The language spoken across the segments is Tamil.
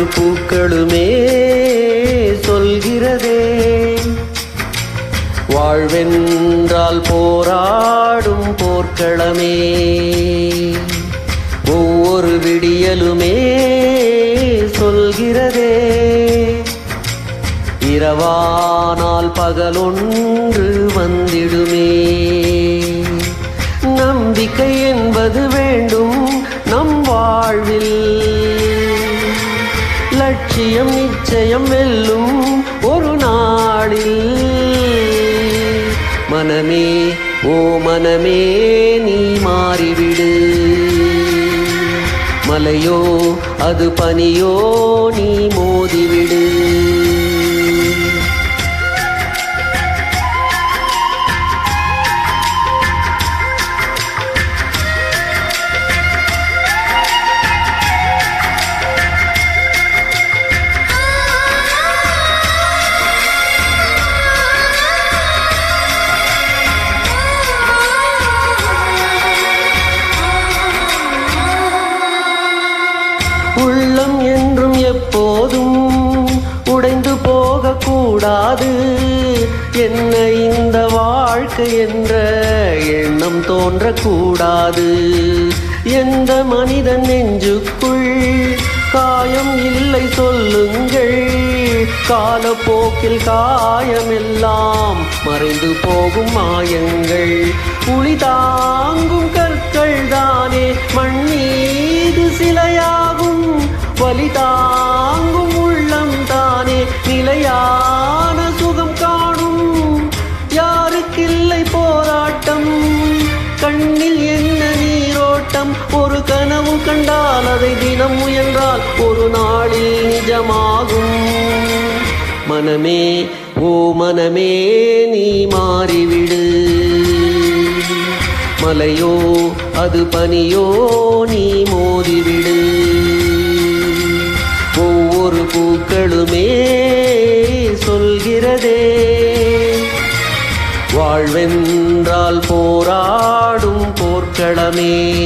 பூக்களுமே சொல்கிறதே. வாழ்வென்றால் போராடும் போர்க்களமே. ஒவ்வொரு விடியலுமே சொல்கிறதே. இரவானால் பகலொன்று வந்திடுமே. நம்பிக்கை என்பது வேண்டும் நம் வாழ்வில். லட்சியம் நிச்சயம் வெல்லும் ஒரு நாளில். மனமே ஓ மனமே நீ மாறிவிடு. மலையோ அது பனியோ நீ மோதிவிடு. உள்ளம் என்றும் எப்போதும் உடைந்து போகக்கூடாது. என்ன இந்த வாழ்க்கை என்ற எண்ணம் தோன்றக்கூடாது. எந்த மனிதன் நெஞ்சுக்குள் காயம் இல்லை சொல்லுங்கள். காலப்போக்கில் காயமெல்லாம் மறைந்து போகும் மாயங்கள். புலி தாங்கும் கற்கள் தானே மண்ணீர். மனமே ஓ மனமே நீ மாறிவிடு. மலையோ அது பனியோ நீ மோதிவிடு. ஒவ்வொரு பூக்களுமே சொல்கிறதே. வாழ்வென்றால் போராடும் போர்க்களமே.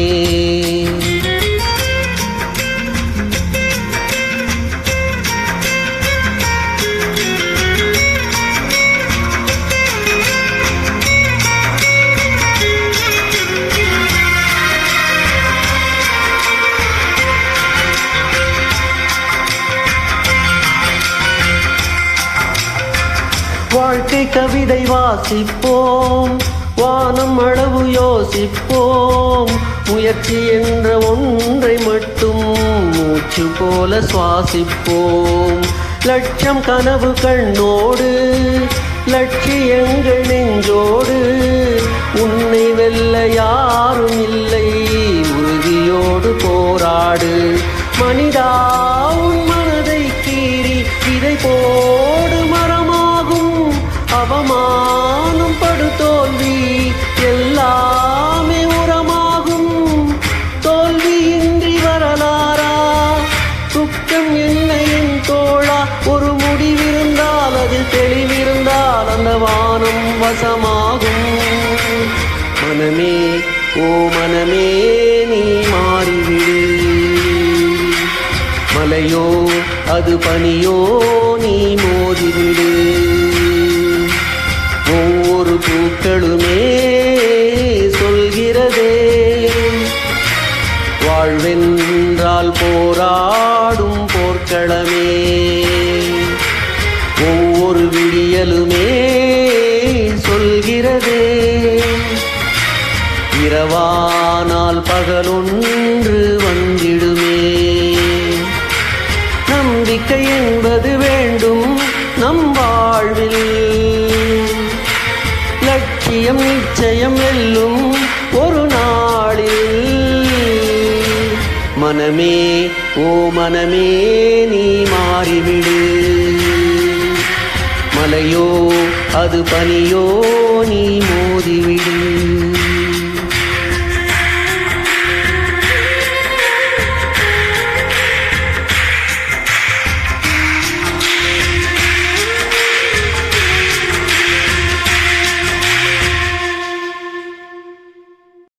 வாழ்க்கை கவிதை வாசிப்போம். வானம் அளவு யோசிப்போம். முயற்சி என்ற ஒன்றை மட்டும் மூச்சு போல சுவாசிப்போம். லட்சம் கனவு கண்ணோடு லட்சியங்கள் நெஞ்சோடு. உன்னை வெல்ல யாரும் இல்லை உறுதியோடு போராடு. மனிதா வசமாகும் மனமே ஓ மனமே நீ மாறிவிடு. மலையோ அது பனியோ நீ மோதிவிடு. ஒவ்வொரு பூக்களுமே சொல்கிறதே. வாழ்வென்றால் போராடும் போர்க்களமே. இருக்கிறதே. இரவானால் பகலொன்று வந்திடுமே. நம்பிக்கை என்பது வேண்டும் நம் வாழ்வில். லட்சியம் நிச்சயம் வெல்லும் ஒரு நாளில். மனமே ஓ மனமே நீ மாறிவிடு. மலையோ அது பனியோ நீ மோதிவிடு.